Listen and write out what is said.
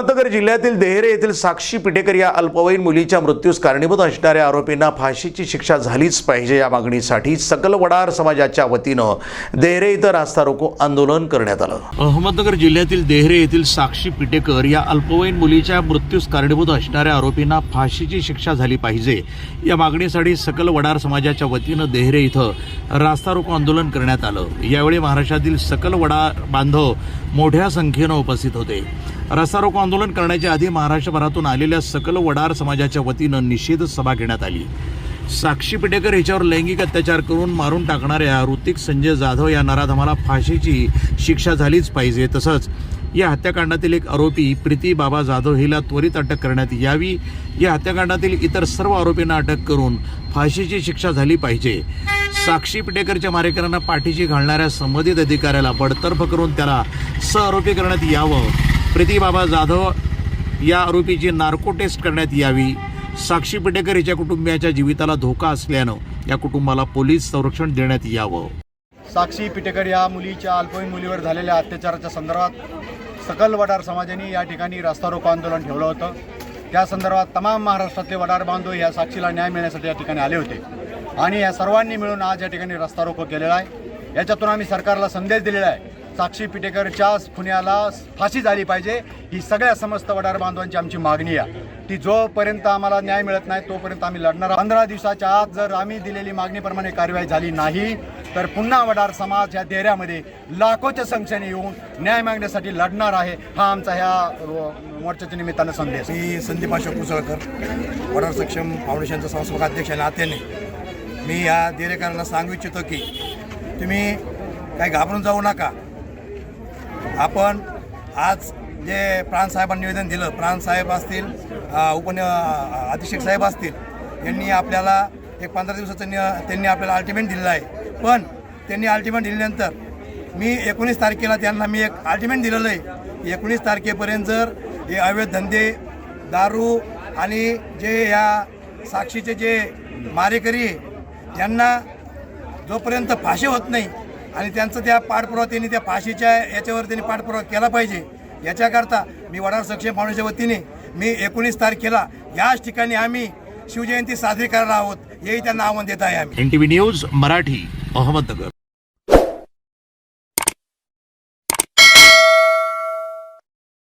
अहमदनगर जिल्ह्यातील देहरे येथील साक्षी पिटेकर या अल्पवयीन मुलीच्या मृत्यूस कारणीभूत असणाऱ्या आरोपींना फाशीची शिक्षा झालीच पाहिजे या मागणीसाठी सकल वडार समाजाच्या वतीनं देहरे इथं रास्ता रोको आंदोलन करण्यात आलं. अहमदनगर जिल्ह्यातील देहरे येथील साक्षी पिटेकर या अल्पवयीन मुलीच्या मृत्यूस कारणीभूत असणाऱ्या आरोपींना फाशीची शिक्षा झाली पाहिजे. या मागणीसाठी सकल वडार समाजाच्या वतीनं देहरे इथं रास्ता रोको आंदोलन करण्यात आलं. यावेळी महाराष्ट्रातील सकल वडार बांधव मोठ्या संख्येनं उपस्थित होते. रस्ता रोको आंदोलन करण्याच्या आधी महाराष्ट्रभरातून आलेल्या सकल वडार समाजाच्या वतीनं निषेध सभा घेण्यात आली. साक्षी पिटेकर हिच्यावर लैंगिक अत्याचार करून मारून टाकणाऱ्या ऋतिक संजय जाधव या नराधमाला फाशीची शिक्षा झालीच पाहिजे. तसंच या हत्याकांडातील एक आरोपी प्रीती बाबा जाधव हिला त्वरित अटक करण्यात यावी. या हत्याकांडातील इतर सर्व आरोपींना अटक करून फाशीची शिक्षा झाली पाहिजे. साक्षी पिटेकरच्या मारेकऱ्यांना पाठीशी घालणाऱ्या संबंधित अधिकाऱ्याला बडतर्फ करून त्याला सहआरोपी करण्यात यावं. प्रीती बाबा जाधव या आरोपीची नार्को टेस्ट करण्यात यावी. साक्षी पिटेकर हिच्या कुटुंबियाच्या जीविताला धोका असल्यानं या कुटुंबाला पोलीस संरक्षण देण्यात यावं. साक्षी पिटेकर या मुलीच्या अल्पवयीन मुलीवर झालेल्या अत्याचाराच्या संदर्भात सकल वडार समाजाने या ठिकाणी रास्ता रोको आंदोलन ठेवलं होतं. त्या संदर्भात तमाम महाराष्ट्रातले वडार बांधव या साक्षीला न्याय मिळण्यासाठी या ठिकाणी आले होते. आणि या सर्वांनी मिळून आज या ठिकाणी रस्ता रोको केलेला आहे. याच्यातून आम्ही सरकारला संदेश दिलेला आहे. साक्षी पिटेकरच्या खुन्याला फाशी झाली पाहिजे. ही सगळ्या समस्त वडार बांधवांची आमची मागणी आहे. ती जोपर्यंत आम्हाला न्याय मिळत नाही तोपर्यंत आम्ही लढणार पंधरा दिवसाच्या आत जर आम्ही दिलेली मागणीप्रमाणे कार्यवाही झाली नाही तर पुन्हा वडार समाज या देऱ्यामध्ये लाखोच्या संख्येने येऊन न्याय मागण्यासाठी लढणार आहे हा आमचा ह्या मोर्चाच्या निमित्तानं संदेश. मी संदीप अशोक कुसळकर वडार सक्षम फाउंडेशनचा संस्थापक अध्यक्ष नात्याने मी या देरेकरांना सांगू इच्छितो की तुम्ही काही घाबरून जाऊ नका. आपण आज जे प्राणसाहेबांनी निवेदन दिलं प्राणसाहेब असतील उपन अधीक्षक साहेब असतील यांनी आपल्याला एक पंधरा दिवसाचं नि- त्यांनी आपल्याला अल्टिमेट दिलेलं आहे. पण त्यांनी अल्टिमेट दिल्यानंतर मी एकोणीस तारखेला त्यांना मी एक अल्टिमेट दिलेलं आहे एकोणीस तारखेपर्यंत जर हे अवैध धंदे दारू आणि जे या साक्षीचे जे मारेकरी यांना जोपर्यंत फाशी होत नाही आणि त्यांचं त्या पाठपुरावा त्यांनी त्या फाशीच्या याच्यावर त्यांनी पाठपुरावा केला पाहिजे. याच्याकरता मी वडार सक्षम फाउंडेशनच्या वतीने मी एकोणीस तारखेला याच ठिकाणी आम्ही शिवजयंती साजरी करणार आहोत हेही त्यांना आव्हान देत आहे आम्ही. N T V news Marathi Ahmednagar.